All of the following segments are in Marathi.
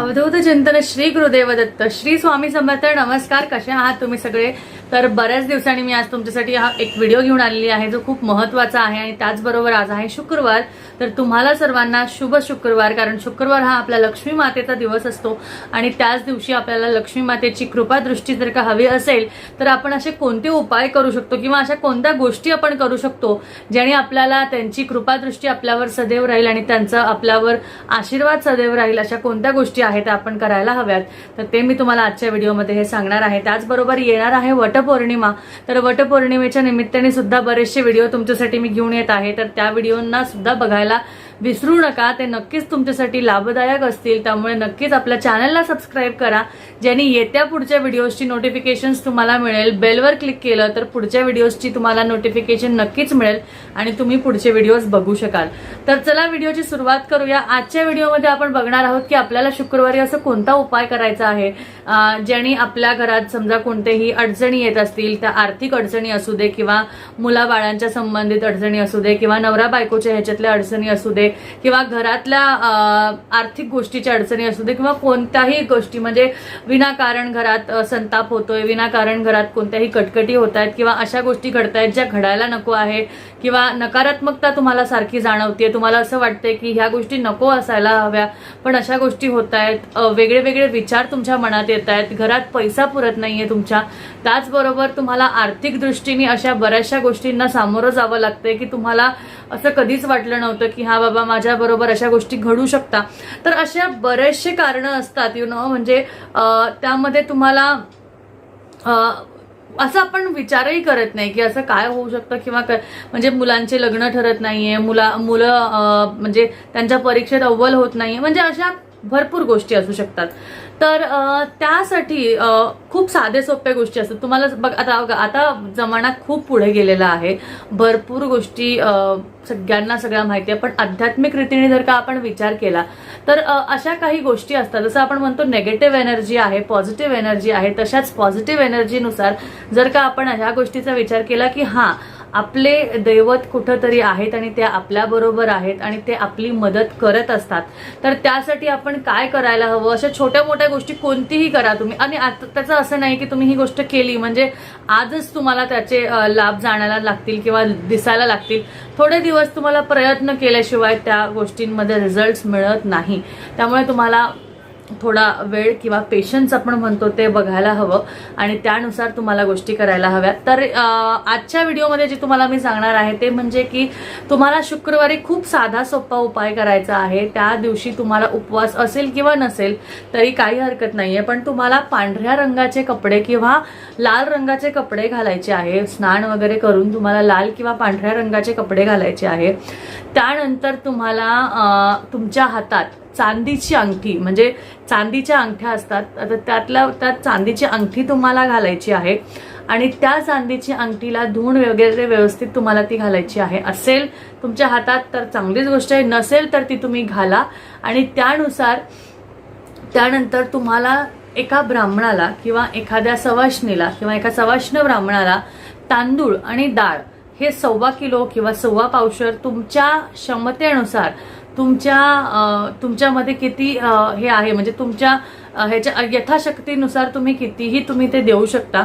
अवधूत चिंतन श्री गुरुदेव दत्त श्री स्वामी समर्थ नमस्कार कसे आहात तुम्ही सगळे? तर बऱ्याच दिवसांनी मी आज तुमच्यासाठी हा एक व्हिडिओ घेऊन आलेली आहे जो खूप महत्त्वाचा आहे आणि त्याचबरोबर आज आहे शुक्रवार. तर तुम्हाला सर्वांना शुभ शुक्रवार कारण शुक्रवार हा आपल्या लक्ष्मी मातेचा दिवस असतो आणि त्याच दिवशी आपल्याला लक्ष्मी मातेची कृपादृष्टी जर का हवी असेल तर आपण असे कोणते उपाय करू शकतो किंवा अशा कोणत्या गोष्टी आपण करू शकतो ज्याने आपल्याला त्यांची कृपादृष्टी आपल्यावर सदैव राहील आणि त्यांचा आपल्यावर आशीर्वाद सदैव राहील? अशा कोणत्या गोष्टी आहेत त्या आपण करायला हव्यात? तर ते मी तुम्हाला आजच्या व्हिडिओमध्ये हे सांगणार आहे. त्याचबरोबर येणार आहे वटपौर्णिमा. तर वटपौर्णिमेच्या निमित्ताने सुद्धा बरेचसे व्हिडिओ तुमच्यासाठी मी घेऊन येत आहे. तर त्या व्हिडिओंना सुद्धा बघायला bla. विसरू नका ते नक्कीच तुमच्यासाठी लाभदायक असतील. त्यामुळे नक्कीच आपल्या चॅनलला सबस्क्राईब करा ज्यांनी येत्या पुढच्या व्हिडिओजची नोटिफिकेशन तुम्हाला मिळेल. बेलवर क्लिक केलं तर पुढच्या व्हिडिओजची तुम्हाला नोटिफिकेशन नक्कीच मिळेल आणि तुम्ही पुढचे व्हिडिओज बघू शकाल. तर चला व्हिडिओची सुरुवात करूया. आजच्या व्हिडिओमध्ये आपण बघणार आहोत की आपल्याला शुक्रवारी असं कोणता उपाय करायचा आहे? ज्याने आपल्या घरात समजा कोणतेही अडचणी येत असतील त्या आर्थिक अडचणी असू दे किंवा मुलाबाळांच्या संबंधित अडचणी असू दे किंवा नवरा बायकोच्या ह्याच्यातल्या अडचणी असू दे किंवा घरातल्या आर्थिक गोष्टीच्या अडचणी असू दे किंवा कोणत्याही गोष्टी म्हणजे विनाकारण घरात संताप होतोय विनाकारण घरात कोणत्याही कटकटी होत आहेत किंवा अशा गोष्टी घडतायत ज्या घडायला नको आहे किंवा नकारात्मकता तुम्हाला सारखी जाणवते तुम्हाला असं वाटतंय की ह्या गोष्टी नको असायला हव्या पण अशा गोष्टी होत आहेत वेगळे वेगळे विचार तुमच्या मनात येत आहेत घरात पैसा पुरत नाहीये तुमच्या. त्याचबरोबर तुम्हाला आर्थिक दृष्टीने अशा बऱ्याचशा गोष्टींना सामोरं जावं लागतंय की तुम्हाला असं कधीच वाटलं नव्हतं की हा बाबा माझ्याबरोबर अशा गोष्टी घडू शकता. तर अशा बरेचसे कारणं असतात यु नो म्हणजे त्यामध्ये तुम्हाला असं आपण विचारही करत नाही की असं काय होऊ शकतं किंवा क- म्हणजे मुलांचे लग्न ठरत नाहीये मुला मुलं म्हणजे त्यांच्या परीक्षेत अव्वल होत नाहीये म्हणजे अशा भरपूर गोष्टी असू शकतात. तर त्यासाठी खूप साधे सोप्या गोष्टी असतात. तुम्हाला बघ आता आता जमाना खूप पुढे गेलेला आहे. भरपूर गोष्टी सगळ्यांना सगळ्या माहिती आहे पण आध्यात्मिक रीतीने जर का आपण विचार केला तर अशा काही गोष्टी असतात. जसं आपण म्हणतो नेगेटिव्ह एनर्जी आहे पॉझिटिव्ह एनर्जी आहे तशाच पॉझिटिव्ह एनर्जीनुसार जर का आपण ह्या गोष्टीचा विचार केला की हां आपले दैवत कुठंतरी आहेत आणि ते आपल्याबरोबर आहेत आणि ते आपली मदत करत असतात. तर त्यासाठी आपण काय करायला हवं? अशा छोट्या मोठ्या गोष्टी कोणतीही करा तुम्ही. आणि आता त्याचं असं नाही की तुम्ही ही गोष्ट केली म्हणजे आजच तुम्हाला त्याचे लाभ जाणायला लागतील किंवा दिसायला लागतील. थोडे दिवस तुम्हाला प्रयत्न केल्याशिवाय त्या गोष्टींमध्ये रिझल्ट मिळत नाही. त्यामुळे तुम्हाला थोडा वेळ किंवा पेशन्स आपण म्हणतो ते बघायला हवं. आणि त्यानुसार तुम्हाला गोष्टी करायला हव्यात तर आजच्या व्हिडिओमध्ये जे तुम्हाला मी सांगणार आहे ते म्हणजे की तुम्हाला शुक्रवारी खूप साधा सोपा उपाय करायचा आहे. त्या दिवशी तुम्हाला उपवास असेल किंवा नसेल तरी काही हरकत नाहीये. पण तुम्हाला पांढऱ्या रंगाचे कपडे किंवा लाल रंगाचे कपडे घालायचे आहे. स्नान वगैरे करून तुम्हाला लाल किंवा पांढऱ्या रंगाचे कपडे घालायचे आहे. त्यानंतर तुम्हाला तुमच्या हातात चांदीची अंगठी म्हणजे चांदीच्या अंगठ्या असतात. आता त्यातल्या त्यात चांदीची अंगठी तुम्हाला घालायची आहे आणि त्या चांदीची अंगठीला धूण वगैरे व्यवस्थित तुम्हाला ती घालायची आहे. असेल तुमच्या हातात तर चांगलीच गोष्ट आहे नसेल तर ती तुम्ही घाला आणि त्यानुसार त्यानंतर तुम्हाला एका ब्राह्मणाला किंवा एखाद्या सवाष्णीला किंवा एका सवाष्ण ब्राह्मणाला तांदूळ आणि डाळ हे सव्वा किलो किंवा सव्वा पावशर तुमच्या क्षमतेनुसार तुमच्या तुमच्यामध्ये किती हे आहे? म्हणजे तुमच्या ह्याच्या यथाशक्तीनुसार तुम्ही कितीही तुम्ही ते देऊ शकता.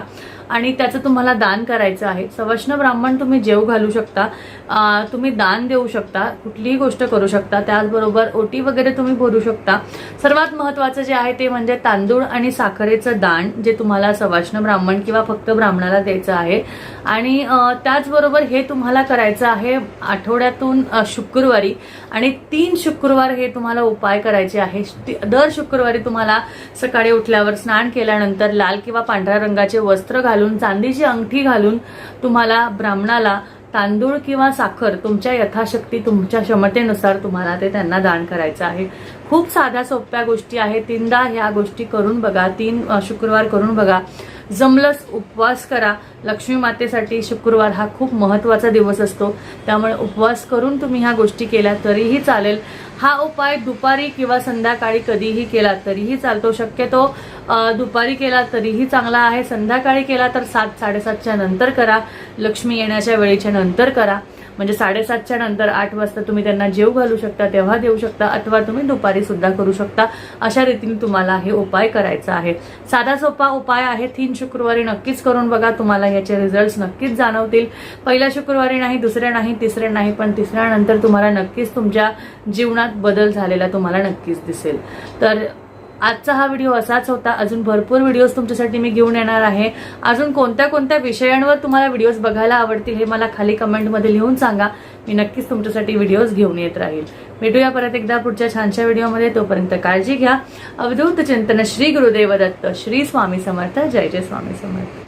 आणि त्याचं तुम्हाला दान करायचं आहे. सवष्ण ब्राह्मण तुम्ही जेव घालू शकता. तुम्ही दान देऊ शकता. कुठलीही गोष्ट करू शकता. त्याचबरोबर ओटी वगैरे तुम्ही भरू शकता. सर्वात महत्वाचं जे आहे ते म्हणजे तांदूळ आणि साखरेचं दान जे तुम्हाला सवाष्ण ब्राह्मण किंवा फक्त ब्राह्मणाला द्यायचं आहे. आणि त्याचबरोबर हे तुम्हाला करायचं आहे आठवड्यातून शुक्रवारी. आणि तीन शुक्रवार हे तुम्हाला उपाय करायचे आहे. दर शुक्रवारी तुम्हाला सकाळी उठल्यावर स्नान केल्यानंतर लाल किंवा पांढऱ्या रंगाचे वस्त्र घालून चांदीची अंगठी घालून तुम्हाला ब्राह्मणाला तांदूळ किंवा साखर तुमच्या यथाशक्ती तुमच्या क्षमतेनुसार तुम्हाला ते त्यांना दान करायचं आहे. खूप साध्या सोप्या गोष्टी आहेत. तीनदा ह्या गोष्टी करून बघा. तीन शुक्रवार करून बघा. जमलंच उपवास करा. लक्ष्मी मातेसाठी शुक्रवार हा खूप महत्त्वाचा दिवस असतो. त्यामुळे उपवास करून तुम्ही ह्या गोष्टी केल्या तरीही चालेल. हा उपाय दुपारी किंवा संध्याकाळी कधीही केला तरीही चालतो. शक्यतो दुपारी केला तरीही चांगला आहे. संध्याकाळी केला तर सात साडेसातच्या नंतर करा. लक्ष्मी येण्याच्या वेळेच्या नंतर करा. म्हणजे साडेसातच्या नंतर आठ वाजता तुम्ही त्यांना जेव घालू शकता तेव्हा देऊ शकता अथवा तुम्ही दुपारी सुद्धा करू शकता. अशा रीतीने तुम्हाला हे उपाय करायचा आहे. साधा सोपा उपाय आहे. तीन शुक्रवारी नक्कीच करून बघा. तुम्हाला याचे रिझल्ट नक्कीच जाणवतील. पहिल्या शुक्रवारी नाही दुसऱ्या नाही तिसऱ्या नाही पण तिसऱ्यानंतर तुम्हाला नक्कीच तुमच्या जीवनात बदल झालेला तुम्हाला नक्कीच दिसेल. तर आजचा हा व्हिडिओ असाच होता. अजून भरपूर व्हिडिओज तुमच्यासाठी मी घेऊन येणार आहे. अजून कोणत्या कोणत्या विषयांवर तुम्हाला व्हिडिओज बघायला आवडतील हे मला खाली कमेंटमध्ये लिहून सांगा. मी नक्कीच तुमच्यासाठी व्हिडिओज घेऊन येत राहील. भेटूया परत एकदा पुढच्या छानशा व्हिडिओमध्ये तोपर्यंत काळजी घ्या. अवधूत चिंतन श्री गुरुदेव दत्त. श्री स्वामी समर्थ. जय जय स्वामी समर्थ.